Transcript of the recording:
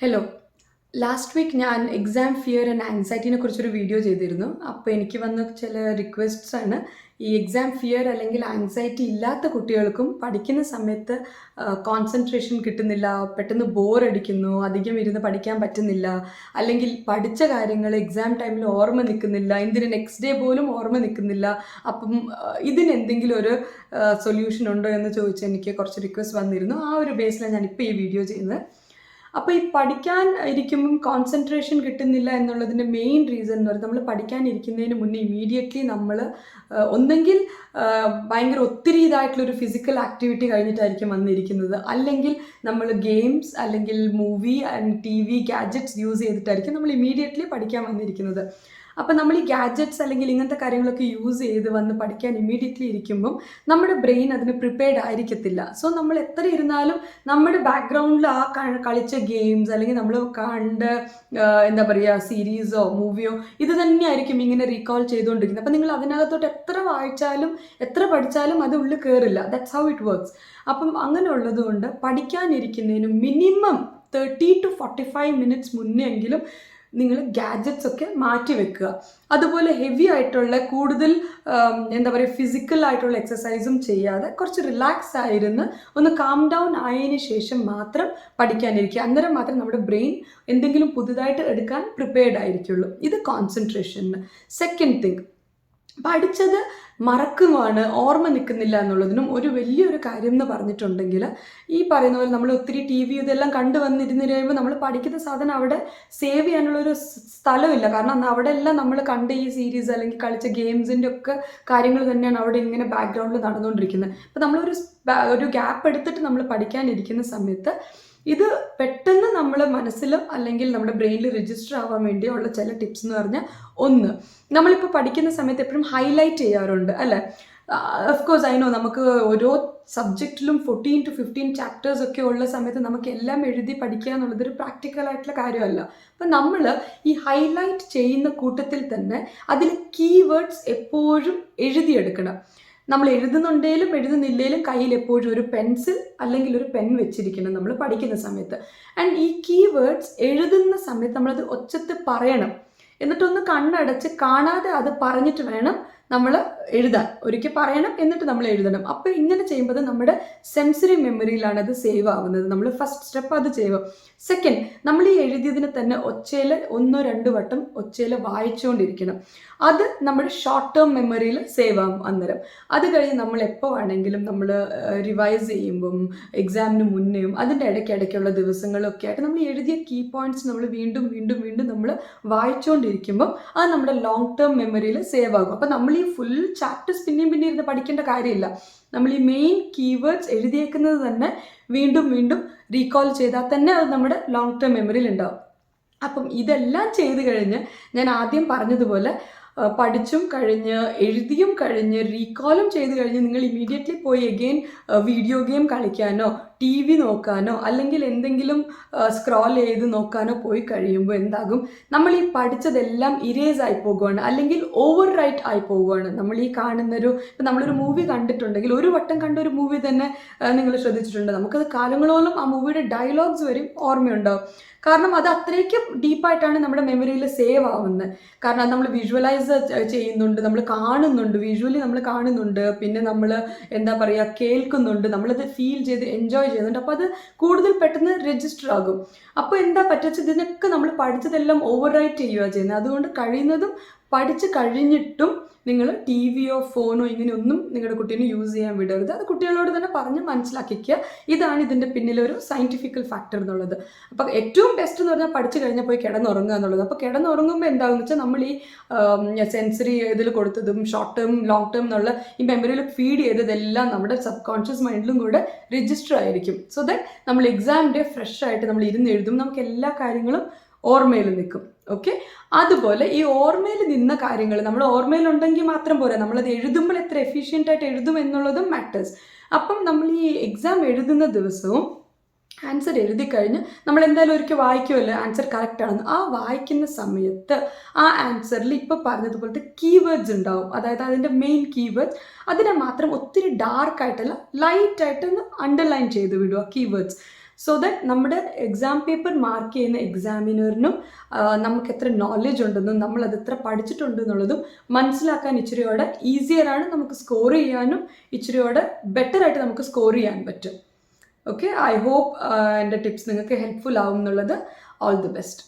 Hello last week ഞാൻ exam fear and ആൻസൈറ്റിനെ കുറിച്ചൊരു വീഡിയോ ചെയ്തിരുന്നു. അപ്പോൾ എനിക്ക് വന്ന ചില റിക്വസ്റ്റ്സ് ആണ്. ഈ എക്സാം ഫിയർ അല്ലെങ്കിൽ ആൻസൈറ്റി ഇല്ലാത്ത കുട്ടികൾക്കും പഠിക്കുന്ന സമയത്ത് കോൺസെൻട്രേഷൻ കിട്ടുന്നില്ല പെട്ടെന്ന് ബോർ അടിക്കുന്നു അധികം ഇരുന്ന് പഠിക്കാൻ പറ്റുന്നില്ല അല്ലെങ്കിൽ പഠിച്ച കാര്യങ്ങൾ എക്സാം ടൈമിൽ ഓർമ്മ നിൽക്കുന്നില്ല എന്തിന് നെക്സ്റ്റ് ഡേ പോലും ഓർമ്മ നിൽക്കുന്നില്ല അപ്പം ഇതിനെന്തെങ്കിലും ഒരു സൊല്യൂഷൻ ഉണ്ടോ എന്ന് ചോദിച്ച് എനിക്ക് കുറച്ച് റിക്വസ്റ്റ് വന്നിരുന്നു. ആ ഒരു ബേസിലാണ് ഞാനിപ്പോൾ ഈ വീഡിയോ ചെയ്യുന്നത്. അപ്പോൾ ഈ പഠിക്കാൻ ഇരിക്കുമ്പം കോൺസെൻട്രേഷൻ കിട്ടുന്നില്ല എന്നുള്ളതിന്റെ മെയിൻ റീസൺ എന്ന് പറയുന്നത് നമ്മൾ പഠിക്കാൻ ഇരിക്കുന്നതിന് മുന്നേ ഇമീഡിയറ്റ്ലി നമ്മൾ ഒന്നെങ്കിൽ ഭയങ്കര ഒത്തിരി ഇതായിട്ടുള്ളൊരു ഫിസിക്കൽ ആക്ടിവിറ്റി കഴിഞ്ഞിട്ടായിരിക്കും വന്നിരിക്കുന്നത്. അല്ലെങ്കിൽ നമ്മൾ ഗെയിംസ് അല്ലെങ്കിൽ movie and T V gadgets use ചെയ്തിട്ടായിരിക്കും നമ്മൾ ഇമീഡിയറ്റ്ലി പഠിക്കാൻ വന്നിരിക്കുന്നത്. അപ്പം നമ്മൾ ഈ ഗാഡ്ജറ്റ്സ് അല്ലെങ്കിൽ ഇങ്ങനത്തെ കാര്യങ്ങളൊക്കെ യൂസ് ചെയ്ത് വന്ന് പഠിക്കാൻ ഇമ്മീഡിയറ്റ്ലി ഇരിക്കുമ്പം നമ്മുടെ ബ്രെയിൻ അതിന് പ്രിപ്പയർഡ് ആയിരിക്കത്തില്ല. സോ നമ്മൾ എത്ര ഇരുന്നാലും നമ്മുടെ ബാക്ക്ഗ്രൗണ്ടിൽ ആ കളിച്ച ഗെയിംസ് അല്ലെങ്കിൽ നമ്മൾ കണ്ട എന്താ പറയുക സീരീസോ മൂവിയോ ഇത് തന്നെയായിരിക്കും ഇങ്ങനെ റീകോൾ ചെയ്തുകൊണ്ടിരിക്കുന്നത്. അപ്പം നിങ്ങൾ അതിനകത്തോട്ട് എത്ര വായിച്ചാലും എത്ര പഠിച്ചാലും അത് ഉള്ളിൽ കയറില്ല ദാറ്റ്സ് ഹൗ ഇറ്റ് വർക്ക്സ് അപ്പം അങ്ങനെ ഉള്ളതുകൊണ്ട് പഠിക്കാനിരിക്കുന്നതിന് minimum thirty to forty five minutes മുന്നേ എങ്കിലും നിങ്ങൾ ഗാഡ്ജറ്റ്സ് ഒക്കെ മാറ്റി വെക്കുക. അതുപോലെ ഹെവി ആയിട്ടുള്ള കൂടുതൽ എന്താ പറയുക ഫിസിക്കൽ ആയിട്ടുള്ള എക്സസൈസും ചെയ്യാതെ കുറച്ച് റിലാക്സ് ആയിരുന്ന് ഒന്ന് കാം ഡൗൺ ആയതിന് ശേഷം മാത്രം പഠിക്കാനിരിക്കുക. അന്നേരം മാത്രം നമ്മുടെ ബ്രെയിൻ എന്തെങ്കിലും പുതുതായിട്ട് എടുക്കാൻ പ്രിപ്പയർഡ് ആയിരിക്കുള്ളൂ. ഇത് കോൺസെൻട്രേഷന് സെക്കൻഡ് തിങ് പഠിച്ചത് മറക്കുമാണ് ഓർമ്മ നിൽക്കുന്നില്ല എന്നുള്ളതിനും ഒരു വലിയൊരു കാര്യം എന്ന് പറഞ്ഞിട്ടുണ്ടെങ്കിൽ ഈ പറയുന്ന പോലെ നമ്മൾ ഒത്തിരി ടി വി ഇതെല്ലാം കണ്ടു വന്നിരുന്ന് കഴിയുമ്പോൾ നമ്മൾ പഠിക്കുന്ന സാധനം അവിടെ സേവ് ചെയ്യാനുള്ളൊരു സ്ഥലമില്ല. കാരണം അന്ന് അവിടെ എല്ലാം നമ്മൾ കണ്ട ഈ സീരീസ് അല്ലെങ്കിൽ കളിച്ച ഗെയിംസിന്റെ ഒക്കെ കാര്യങ്ങൾ തന്നെയാണ് അവിടെ ഇങ്ങനെ ബാക്ക്ഗ്രൗണ്ടിൽ നടന്നുകൊണ്ടിരിക്കുന്നത്. അപ്പോൾ നമ്മളൊരു ഒരു ഗ്യാപ്പ് എടുത്തിട്ട് നമ്മൾ പഠിക്കാനിരിക്കുന്ന സമയത്ത് ഇത് പെട്ടെന്ന് നമ്മൾ മനസ്സിൽ അല്ലെങ്കിൽ നമ്മുടെ ബ്രെയിനിൽ രജിസ്റ്റർ ആവാൻ വേണ്ടിയുള്ള ചില ടിപ്സ് എന്ന് പറഞ്ഞാൽ ഒന്ന് നമ്മളിപ്പോൾ പഠിക്കുന്ന സമയത്ത് എപ്പോഴും ഹൈലൈറ്റ് ചെയ്യാറുണ്ട് അല്ലേ? ഓഫ് കോഴ്സ് ഐ നോ നമുക്ക് ഓരോ സബ്ജക്റ്റിലും ഫോർട്ടീൻ ടു ഫിഫ്റ്റീൻ ചാപ്റ്റേഴ്സ് ഒക്കെ ഉള്ള സമയത്ത് നമുക്ക് എല്ലാം എഴുതി പഠിക്കുക എന്നുള്ളത് ഒരു പ്രാക്ടിക്കൽ ആയിട്ടുള്ള കാര്യമല്ല. അപ്പം നമ്മൾ ഈ ഹൈലൈറ്റ് ചെയ്യുന്ന കൂട്ടത്തിൽ തന്നെ അതിൽ കീവേഡ്സ് എപ്പോഴും എഴുതിയെടുക്കണം. നമ്മൾ എഴുതുന്നുണ്ടേലും എഴുതുന്നില്ലേലും കയ്യിൽ എപ്പോഴും ഒരു പെൻസിൽ അല്ലെങ്കിൽ ഒരു പെൻ വെച്ചിരിക്കണം നമ്മൾ പഠിക്കുന്ന സമയത്ത്. ആൻഡ് ഈ കീ വേർഡ്സ് എഴുതുന്ന സമയത്ത് നമ്മളത് ഒച്ചത്ത് പറയണം. എന്നിട്ടൊന്ന് കണ്ണടച്ച് കാണാതെ അത് പറഞ്ഞിട്ട് വേണം നമ്മൾ എഴുതാൻ ഒരിക്കൽ പറയണം എന്നിട്ട് നമ്മൾ എഴുതണം. അപ്പോൾ ഇങ്ങനെ ചെയ്യുമ്പോൾ നമ്മുടെ സെൻസറി മെമ്മറിയിലാണ് അത് സേവ് ആവുന്നത്. നമ്മൾ ഫസ്റ്റ് സ്റ്റെപ്പ് അത് ചെയ്യുക സെക്കൻഡ് നമ്മൾ ഈ എഴുതിയതിനെ തന്നെ ഒച്ചയിൽ ഒന്നോ രണ്ടോ വട്ടം ഒച്ചയിൽ വായിച്ചുകൊണ്ടിരിക്കണം. അത് നമ്മുടെ ഷോർട്ട് ടേം മെമ്മറിയിൽ സേവ് ആകും അന്നേരം. അത് കഴിഞ്ഞ് നമ്മൾ എപ്പോൾ വേണമെങ്കിലും നമ്മൾ റിവൈസ് ചെയ്യുമ്പം എക്സാമിന് മുന്നേയും അതിന്റെ ഇടയ്ക്കിടയ്ക്കുള്ള ദിവസങ്ങളൊക്കെ ആയിട്ട് നമ്മൾ എഴുതിയ കീ പോയിന്റ്സ് നമ്മൾ വീണ്ടും വീണ്ടും വീണ്ടും നമ്മൾ വായിച്ചുകൊണ്ടിരിക്കുമ്പം അത് നമ്മുടെ ലോങ് ടേം മെമ്മറിയിൽ സേവ് ആകും. അപ്പോൾ നമ്മൾ ഈ ഫുൾ ചാപ്റ്റേഴ്സ് പിന്നെയും പിന്നെ ഇരുന്ന് പഠിക്കേണ്ട കാര്യമില്ല. നമ്മൾ ഈ മെയിൻ കീവേഡ്സ് എഴുതിയേക്കുന്നത് തന്നെ വീണ്ടും വീണ്ടും റീകോൾ ചെയ്താൽ തന്നെ അത് നമ്മുടെ ലോങ് ടേം മെമ്മറിയിൽ ഉണ്ടാവും. അപ്പം ഇതെല്ലാം ചെയ്ത് കഴിഞ്ഞ് ഞാൻ ആദ്യം പറഞ്ഞതുപോലെ പഠിച്ചും കഴിഞ്ഞ് എഴുതിയും കഴിഞ്ഞ് റീകോളും ചെയ്ത് കഴിഞ്ഞ് നിങ്ങൾ ഇമീഡിയറ്റ്ലി പോയി എഗെയിൻ വീഡിയോ ഗെയിം കളിക്കാനോ ടി വി നോക്കാനോ അല്ലെങ്കിൽ എന്തെങ്കിലും സ്ക്രോൾ ചെയ്ത് നോക്കാനോ പോയി കഴിയുമ്പോൾ എന്താകും? നമ്മൾ ഈ പഠിച്ചതെല്ലാം ഇരേസ് ആയി പോകുകയാണ് അല്ലെങ്കിൽ ഓവർ റൈറ്റ് ആയി പോവുകയാണ് നമ്മൾ ഈ കാണുന്നൊരു ഇപ്പം നമ്മളൊരു മൂവി കണ്ടിട്ടുണ്ടെങ്കിൽ ഒരു വട്ടം കണ്ട ഒരു മൂവി തന്നെ നിങ്ങൾ ശ്രദ്ധിച്ചിട്ടുണ്ട്. നമുക്കത് കാലങ്ങളോളം ആ മൂവിയുടെ ഡയലോഗ്സ് വരും ഓർമ്മയുണ്ടാവും. കാരണം അത് അത്രയ്ക്കും ഡീപ്പായിട്ടാണ് നമ്മുടെ മെമ്മറിയിൽ സേവ് ആവുന്നത്. കാരണം അത് നമ്മൾ വിഷ്വലൈസ് ചെയ്യുന്നുണ്ട് നമ്മൾ കാണുന്നുണ്ട് വിഷ്വലി നമ്മൾ കാണുന്നുണ്ട് പിന്നെ നമ്മൾ എന്താ പറയുക കേൾക്കുന്നുണ്ട് നമ്മളത് ഫീൽ ചെയ്ത് എൻജോയ് ചെയ്യുന്നുണ്ട്. അപ്പോൾ അത് കൂടുതൽ പെട്ടെന്ന് രജിസ്റ്റർ ആകും. അപ്പോൾ എന്താ പറ്റുക ഇതിനൊക്കെ നമ്മൾ പഠിച്ചതെല്ലാം ഓവർ റൈറ്റ് ചെയ്യുക ചെയ്യുന്നത്. അതുകൊണ്ട് കഴിയുന്നതും പഠിച്ച് കഴിഞ്ഞിട്ടും നിങ്ങൾ ടി വിയോ ഫോണോ ഇങ്ങനെയൊന്നും നിങ്ങളുടെ കുട്ടീനെ യൂസ് ചെയ്യാൻ വിടരുത്. അത് കുട്ടികളോട് തന്നെ പറഞ്ഞ് മനസ്സിലാക്കിക്കുക. ഇതാണ് ഇതിന്റെ പിന്നിലൊരു സയന്റിഫിക്കൽ ഫാക്ടർ എന്നുള്ളത്. അപ്പോൾ ഏറ്റവും ബെസ്റ്റ് എന്ന് പറഞ്ഞാൽ പഠിച്ചു കഴിഞ്ഞാൽ പോയി കിടന്നുറങ്ങുക എന്നുള്ളത്. അപ്പോൾ കിടന്നുറങ്ങുമ്പോൾ എന്താണെന്ന് വെച്ചാൽ നമ്മൾ ഈ സെൻസറി ഇതിൽ കൊടുത്തതും ഷോർട്ട് ടേം ലോങ് ടേം എന്നുള്ള ഈ മെമ്മറിയിൽ ഫീഡ് ചെയ്തതെല്ലാം നമ്മുടെ സബ് കോൺഷ്യസ് മൈൻഡിലും കൂടെ രജിസ്റ്റർ ആയിരിക്കും. സോ ദാറ്റ് നമ്മൾ എക്സാം ഡേ ഫ്രഷ് ആയിട്ട് നമ്മൾ ഇരുന്ന് എഴുതും. നമുക്ക് എല്ലാ കാര്യങ്ങളും ഓർമ്മയിൽ നിൽക്കും. ഓക്കെ അതുപോലെ ഈ ഓർമ്മയിൽ നിന്ന കാര്യങ്ങൾ നമ്മൾ ഓർമ്മയിലുണ്ടെങ്കിൽ മാത്രം പോരാ നമ്മളത് എഴുതുമ്പോൾ എത്ര എഫിഷ്യന്റ് ആയിട്ട് എഴുതും എന്നുള്ളതും മാറ്റേഴ്സ് അപ്പം നമ്മൾ ഈ എക്സാം എഴുതുന്ന ദിവസവും ആൻസർ എഴുതി കഴിഞ്ഞ് നമ്മൾ എന്തായാലും ഒരിക്കൽ വായിക്കുമല്ലോ ആൻസർ കറക്റ്റ് ആണെന്ന്. ആ വായിക്കുന്ന സമയത്ത് ആ ആൻസറിൽ ഇപ്പോൾ പറഞ്ഞതുപോലത്തെ കീവേഡ്സ് ഉണ്ടാവും. അതായത് അതിന്റെ മെയിൻ കീവേഡ്സ് അതിനെ മാത്രം ഒത്തിരി ഡാർക്ക് ആയിട്ടല്ല ലൈറ്റ് അണ്ടർലൈൻ ചെയ്ത് വിടുക കീവേഡ്സ് സോ ദാറ്റ് നമ്മുടെ എക്സാം പേപ്പർ മാർക്ക് ചെയ്യുന്ന എക്സാമിനറിനും നമുക്ക് എത്ര നോളജ് ഉണ്ടെന്നും നമ്മൾ അത് എത്ര പഠിച്ചിട്ടുണ്ട് എന്നുള്ളതും മനസ്സിലാക്കാൻ ഇച്ചിരിയോടെ ഈസിയറാണ് നമുക്ക് സ്കോർ ചെയ്യാനും ഇച്ചിരിയോടെ ബെറ്റർ ആയിട്ട് നമുക്ക് സ്കോർ ചെയ്യാൻ പറ്റും. ഓക്കെ ഐ ഹോപ്പ് എന്റെ ടിപ്സ് നിങ്ങൾക്ക് ഹെൽപ്ഫുൾ ആവും എന്നുള്ളത് ഓൾ ദി ബെസ്റ്റ്